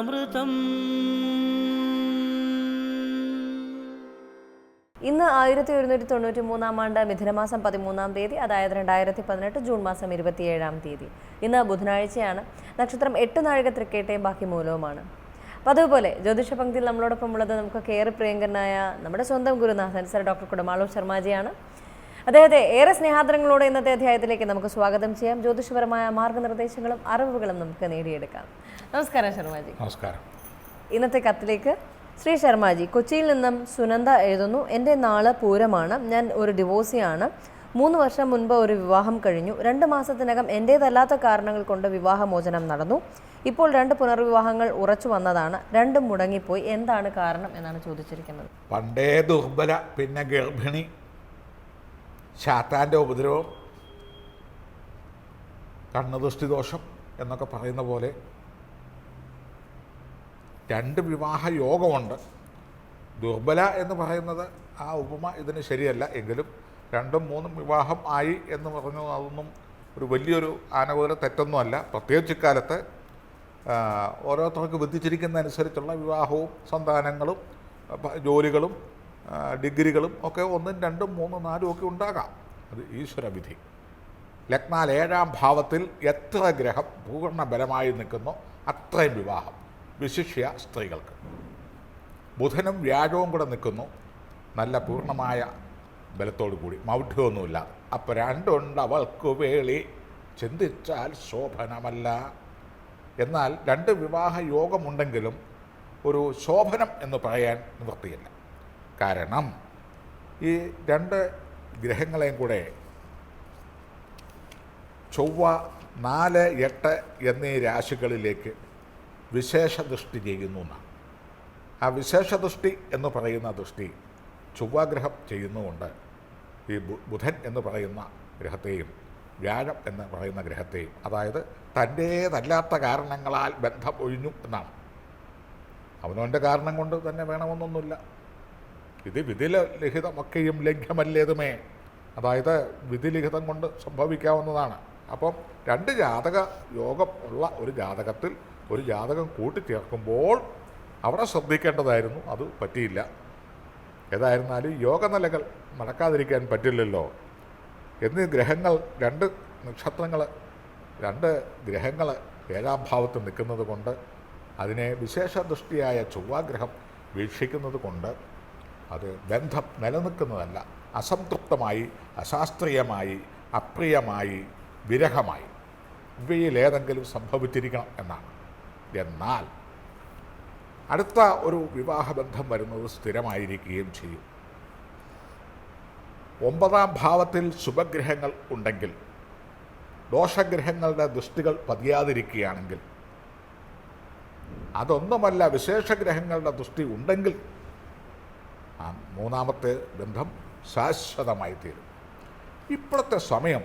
കഥാമൃതം ഇന്ന് ആയിരത്തി ഒരുന്നൂറ്റി തൊണ്ണൂറ്റി മൂന്നാം ആണ്ട് മിഥുനമാസം പതിമൂന്നാം തീയതി അതായത് രണ്ടായിരത്തി പതിനെട്ട് ജൂൺ മാസം ഇരുപത്തിയേഴാം തീയതി. ഇന്ന് ബുധനാഴ്ചയാണ്. നക്ഷത്രം എട്ട് നാഴിക തൃക്കേട്ടയും ബാക്കി മൂലവുമാണ്. അപ്പോൾ അതുപോലെ ജ്യോതിഷ പങ്ക്തിയിൽ നമ്മളോടൊപ്പം ഉള്ളത് നമുക്ക് ഏറെ പ്രിയങ്കരനായ നമ്മുടെ സ്വന്തം ഗുരുനാഥൻ സർ ഡോക്ടർ കുടമാളൂർ ശർമാജിയാണ്. അദ്ദേഹത്തെ ഏറെ സ്നേഹാദരങ്ങളോടെ ഇന്നത്തെ അധ്യായത്തിലേക്ക് നമുക്ക് സ്വാഗതം ചെയ്യാം. ജ്യോതിഷപരമായ മാർഗനിർദ്ദേശങ്ങളും അറിവുകളും നമുക്ക് നേടിയെടുക്കാം. നമസ്കാരം ശർമ്മജി. നമസ്കാരം. ഇന്നത്തെ കത്തിലേക്ക് ശ്രീ ശർമ്മജി കൊച്ചിയിൽ നിന്നും സുനന്ദ എഴുതുന്നു. എന്റെ നാൾ പൂരമാണ്. ഞാൻ ഒരു ഡിവോഴ്സിയാണ്. മൂന്ന് വർഷം മുൻപ് ഒരു വിവാഹം കഴിഞ്ഞു. രണ്ട് മാസത്തിനകം എന്റേതല്ലാത്ത കാരണങ്ങൾ കൊണ്ട് വിവാഹമോചനം നടന്നു. ഇപ്പോൾ രണ്ട് പുനർവിവാഹങ്ങൾ ഉറച്ചു വന്നതാണ്. രണ്ടും മുടങ്ങിപ്പോയി. എന്താണ് കാരണം എന്നാണ് ചോദിച്ചിരിക്കുന്നത്. പണ്ടേ ദുർബല പിന്നെ ഗർഭിണി ശാത്താന്റെ ഉപദ്രവം കണ്ണുദൃഷ്ടി ദോഷം എന്നൊക്കെ പറയുന്ന പോലെ രണ്ട് വിവാഹ യോഗമുണ്ട്. ദുർബല എന്ന് പറയുന്നത് ആ ഉപമ ഇതിന് ശരിയല്ല. എങ്കിലും രണ്ടും മൂന്നും വിവാഹം ആയി എന്ന് പറഞ്ഞു അതൊന്നും ഒരു വലിയൊരു ആനകൂല തെറ്റൊന്നുമല്ല. പ്രത്യേകിച്ച് ഇക്കാലത്ത് ഓരോരുത്തർക്ക് വിധിച്ചിരിക്കുന്ന അനുസരിച്ചുള്ള വിവാഹവും സന്താനങ്ങളും ജോലികളും ഡിഗ്രികളും ഒക്കെ ഒന്നും രണ്ടും മൂന്നും നാലും ഒക്കെ ഉണ്ടാകാം. അത് ഈശ്വരവിധി. ലഗ്നാൽ ഏഴാം ഭാവത്തിൽ എത്ര ഗ്രഹം പൂർണ ബലമായി നിൽക്കുന്നു അത്രയും വിവാഹം. വിശിഷ്യ സ്ത്രീകൾക്ക്. ബുധനും വ്യാഴവും കൂടെ നിൽക്കുന്നു. നല്ല പൂർണമായ ബലത്തോടു കൂടി. മൗഢ്യമൊന്നുമില്ല. അപ്പം രണ്ടുണ്ട് അവൾക്ക് വേളി. ചിന്തിച്ചാൽ ശോഭനമല്ല. എന്നാൽ രണ്ട് വിവാഹ യോഗമുണ്ടെങ്കിലും ഒരു ശോഭനം എന്ന് പറയാൻ നിവൃത്തിയില്ല. കാരണം ഈ രണ്ട് ഗ്രഹങ്ങളെയും കൂടെ ചൊവ്വ നാല് എട്ട് എന്നീ രാശികളിലേക്ക് വിശേഷ ദൃഷ്ടി ചെയ്യുന്നു എന്നാണ് ആ വിശേഷ ദൃഷ്ടി എന്ന് പറയുന്ന ദൃഷ്ടി ചൊവ്വാഗ്രഹം ചെയ്യുന്നുകൊണ്ട് ഈ ബുധൻ എന്ന് പറയുന്ന ഗ്രഹത്തെയും വ്യാഴം എന്ന് പറയുന്ന ഗ്രഹത്തെയും അതായത് തന്റേതല്ലാത്ത കാരണങ്ങളാൽ ബന്ധം ഒഴിഞ്ഞു എന്നാണ്. അവനവന്റെ കാരണം കൊണ്ട് തന്നെ വേണമെന്നൊന്നുമില്ല. ഇത് വിധിലിഖിതമൊക്കെയും ലംഘ്യമല്ലേതുമേ അതായത് വിധിലിഖിതം കൊണ്ട് സംഭവിക്കാവുന്നതാണ്. അപ്പം രണ്ട് ജാതക യോഗം ഉള്ള ഒരു ജാതകത്തിൽ ഒരു ജാതകം കൂട്ടിച്ചേർക്കുമ്പോൾ അവിടെ ശ്രദ്ധിക്കേണ്ടതായിരുന്നു. അത് പറ്റിയില്ല. ഏതായിരുന്നാലും യോഗനിലകൾ നടക്കാതിരിക്കാൻ പറ്റില്ലല്ലോ. എന്നീ ഗ്രഹങ്ങൾ രണ്ട് നക്ഷത്രങ്ങൾ രണ്ട് ഗ്രഹങ്ങൾ ഏഴാം ഭാവത്ത് നിൽക്കുന്നത് കൊണ്ട് അതിനെ വിശേഷ ദൃഷ്ടിയായ ചൊവ്വാഗ്രഹം വീക്ഷിക്കുന്നത് കൊണ്ട് അത് ബന്ധം നിലനിൽക്കുന്നതല്ല. അസംതൃപ്തമായി അശാസ്ത്രീയമായി അപ്രിയമായി വിരഹമായി. ഇവയിലേതെങ്കിലും സംഭവിച്ചിരിക്കണം എന്നാണ്. എന്നാൽ അടുത്ത ഒരു വിവാഹബന്ധം വരുന്നത് സ്ഥിരമായിരിക്കുകയും ചെയ്യും. ഒമ്പതാം ഭാവത്തിൽ ശുഭഗ്രഹങ്ങൾ ഉണ്ടെങ്കിൽ ദോഷഗ്രഹങ്ങളുടെ ദൃഷ്ടികൾ പതിയാതിരിക്കുകയാണെങ്കിൽ അതൊന്നുമല്ല വിശേഷഗ്രഹങ്ങളുടെ ദൃഷ്ടി ഉണ്ടെങ്കിൽ ആ മൂന്നാമത്തെ ബന്ധം ശാശ്വതമായി തീരും. ഇപ്പോഴത്തെ സമയം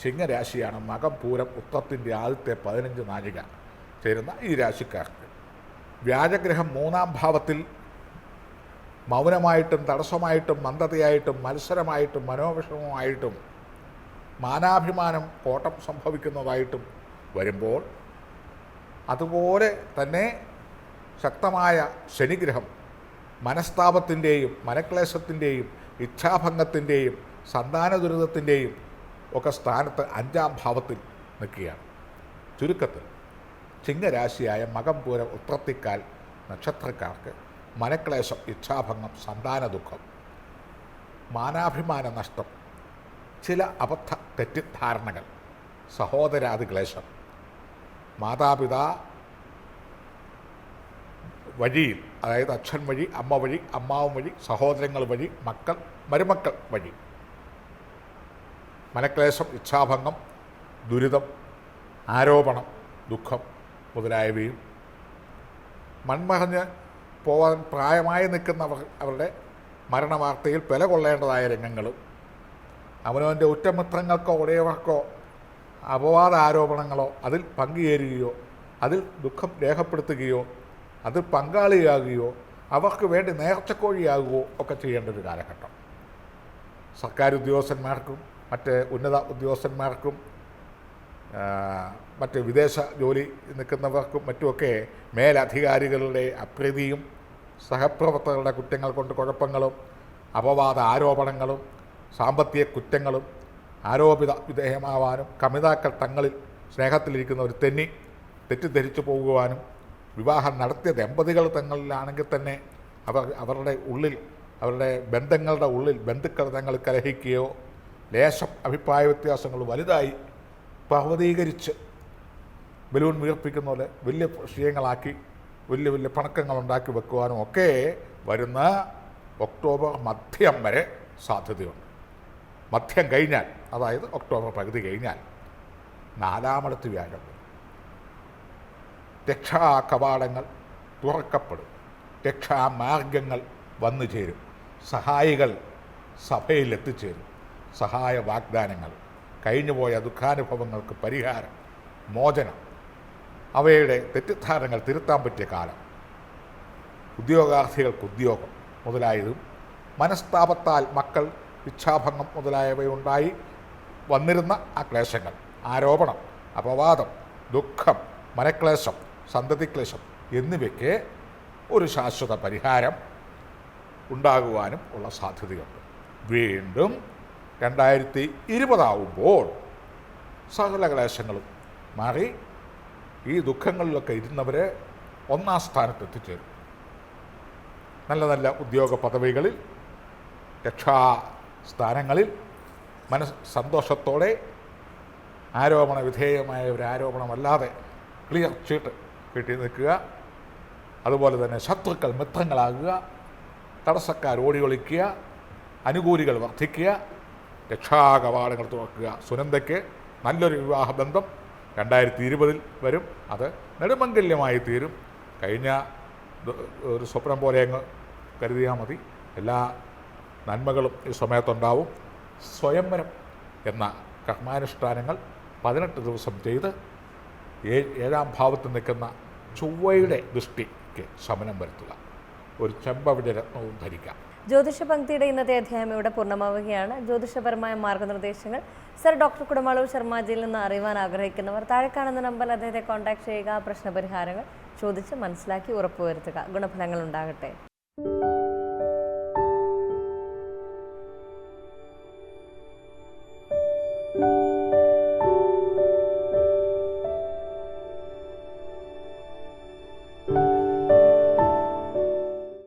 ചിങ്ങരാശിയാണ് മകം പൂരം ഉത്തത്തിന്റെ ആദ്യത്തെ പതിനഞ്ച് നാഴിക. ചേരുന്ന ഈ രാശിക്കാർക്ക്. വ്യാജഗ്രഹം മൂന്നാം ഭാവത്തിൽ മൗനമായിട്ടും തടസ്സമായിട്ടും മന്ദതയായിട്ടും മത്സരമായിട്ടും മനോവിഷമമായിട്ടും മാനാഭിമാനം കോട്ടം സംഭവിക്കുന്നതായിട്ടും വരുമ്പോൾ അതുപോലെ തന്നെ ശക്തമായ ശനിഗ്രഹം മനസ്താപത്തിന്റെയും മനക്ലേശത്തിന്റെയും ഇച്ഛാഭംഗത്തിന്റെയും സന്താന ദുരിതത്തിന്റെയും ഒക്കെ സ്ഥാനത്ത് അഞ്ചാം ഭാവത്തിൽ നിൽക്കുകയാണ്. ചുരുക്കത്തിൽ ചിങ്ങരാശിയായ മകം പൂരം ഉത്രത്തിക്കാൽ നക്ഷത്രക്കാർക്ക് മനക്ലേശം ഇച്ഛാഭംഗം സന്താന ദുഃഖം മാനാഭിമാന നഷ്ടം ചില അബദ്ധ തെറ്റിദ്ധാരണകൾ സഹോദരാദി ക്ലേശം മാതാപിതാ വഴിയിൽ അതായത് അച്ഛൻ വഴി അമ്മ വഴി അമ്മാവ് വഴി സഹോദരങ്ങൾ വഴി മക്കൾ മരുമക്കൾ വഴി. മനക്ലേശം ഇച്ഛാഭംഗം ദുരിതം ആരോപണം ദുഃഖം മുതലായവയും മൺമറഞ്ഞ് പോവാൻ പ്രായമായി നിൽക്കുന്നവർ അവരുടെ മരണവാർത്തയിൽ പെല കൊള്ളേണ്ടതായ രംഗങ്ങളും അവനവന്റെ ഉറ്റമിത്രങ്ങൾക്കോ ഉടയവർക്കോ അപവാദ ആരോപണങ്ങളോ അതിൽ പങ്കുചേരുകയോ അതിൽ ദുഃഖം രേഖപ്പെടുത്തുകയോ അതിൽ പങ്കാളിയാകുകയോ അവർക്ക് വേണ്ടി നേർച്ചക്കോഴിയാകുകയോ ഒക്കെ ചെയ്യേണ്ട ഒരു കാലഘട്ടം. സർക്കാർ ഉദ്യോഗസ്ഥന്മാർക്കും മറ്റ് ഉന്നത ഉദ്യോഗസ്ഥന്മാർക്കും മറ്റ് വിദേശ ജോലി നിൽക്കുന്നവർക്കും മറ്റുമൊക്കെ മേലധികാരികളുടെ അപ്രീതിയും സഹപ്രവർത്തകരുടെ കുറ്റങ്ങൾ കൊണ്ട് കുഴപ്പങ്ങളും അപവാദ ആരോപണങ്ങളും സാമ്പത്തിക കുറ്റങ്ങളും ആരോപിത വിധേയമാവാനും കമിതാക്കൾ തങ്ങളിൽ സ്നേഹത്തിലിരിക്കുന്ന ഒരു തെന്നി തെറ്റിദ്ധരിച്ചു പോകുവാനും വിവാഹം നടത്തിയ ദമ്പതികൾ തങ്ങളിലാണെങ്കിൽ തന്നെ അവർ അവരുടെ ഉള്ളിൽ അവരുടെ ബന്ധങ്ങളുടെ ഉള്ളിൽ ബന്ധുക്കൾ തങ്ങൾ കലഹിക്കുകയോ ലേശം അഭിപ്രായ വ്യത്യാസങ്ങൾ വലുതായി പർവതീകരിച്ച് ബലൂൺ വീർപ്പിക്കുന്ന പോലെ വലിയ വിഷയങ്ങളാക്കി വലിയ വലിയ പണക്കങ്ങൾ ഉണ്ടാക്കി വെക്കുവാനും ഒക്കെ വരുന്ന ഒക്ടോബർ മധ്യം വരെ സാധ്യതയുണ്ട്. മധ്യം കഴിഞ്ഞാൽ അതായത് ഒക്ടോബർ പകുതി കഴിഞ്ഞാൽ നാലാമടത്ത് വ്യാഴം. രക്ഷാ കവാടങ്ങൾ തുറക്കപ്പെടും. രക്ഷാമാർഗങ്ങൾ വന്നു ചേരും സഹായികൾ സഭയിൽ എത്തിച്ചേരും സഹായ വാഗ്ദാനങ്ങൾ കഴിഞ്ഞുപോയ ദുഃഖാനുഭവങ്ങൾക്ക് പരിഹാരം മോചനം. അവയുടെ തെറ്റിദ്ധാരണകൾ തിരുത്താൻ പറ്റിയ കാലം. ഉദ്യോഗാർത്ഥികൾക്ക് ഉദ്യോഗം മുതലായതും മനസ്താപത്താൽ മക്കൾ ഇച്ഛാഭംഗം മുതലായവയുണ്ടായി വന്നിരുന്ന ആ ക്ലേശങ്ങൾ. ആരോപണം അപവാദം ദുഃഖം മനക്ലേശം സന്തതിക്ലേശം എന്നിവയ്ക്ക് ഒരു ശാശ്വത പരിഹാരം ഉണ്ടാകുവാനും ഉള്ള സാധ്യതയുണ്ട്. വീണ്ടും രണ്ടായിരത്തി ഇരുപതാവുമ്പോൾ സകല ക്ലേശങ്ങളും മാറി ഈ ദുഃഖങ്ങളിലൊക്കെ ഇരുന്നവർ ഒന്നാം സ്ഥാനത്ത് എത്തിച്ചേരും നല്ല നല്ല ഉദ്യോഗ പദവികളിൽ രക്ഷാ സ്ഥാനങ്ങളിൽ മനസ് സന്തോഷത്തോടെ ആരോപണ വിധേയമായ ഒരു ആരോപണമല്ലാതെ ക്ലിയർ ചീട്ട് കിട്ടി നിൽക്കുക. അതുപോലെ തന്നെ ശത്രുക്കൾ മിത്രങ്ങളാകുക തടസ്സക്കാർ ഓടി ഒളിക്കുക അനുകൂലികൾ വർദ്ധിക്കുക രക്ഷാകവാടങ്ങൾ തുറക്കുക. സുനന്ദയ്ക്ക് നല്ലൊരു വിവാഹബന്ധം രണ്ടായിരത്തി ഇരുപതിൽ വരും. അത് നെടുമംഗല്യമായി തീരും. കഴിഞ്ഞ ഒരു സ്വപ്നം പോലെ അങ്ങ് കരുതിയാൽ മതി. എല്ലാ നന്മകളും ഈ സമയത്തുണ്ടാവും. സ്വയംവരം എന്ന കർമാനുഷ്ഠാനങ്ങൾ പതിനെട്ട് ദിവസം ചെയ്ത് ഏഴാം ഭാവത്ത് നിൽക്കുന്ന ചൊവ്വയുടെ ദൃഷ്ടിക്ക് ശമനം വരുത്തുക. ഒരു ചെമ്പവിട രത്നവും ധരിക്കാം. ജ്യോതിഷ പങ്ക്തിയുടെ ഇന്നത്തെ അധ്യായം ഇവിടെ പൂർണമാവുകയാണ്. ജ്യോതിഷപരമായ മാർഗനിർദ്ദേശങ്ങൾ സർ ഡോക്ടർ കുടമാളൂർ ശർമാജിയിൽ നിന്ന് അറിയുവാൻ ആഗ്രഹിക്കുന്നവർ താഴെ കാണുന്ന നമ്പർ അദ്ദേഹത്തെ കോൺടാക്ട് ചെയ്യുക പ്രശ്നപരിഹാരങ്ങൾ ചോദിച്ച് മനസ്സിലാക്കി ഉറപ്പുവരുത്തുക. ഗുണഫലങ്ങൾ ഉണ്ടാകട്ടെ.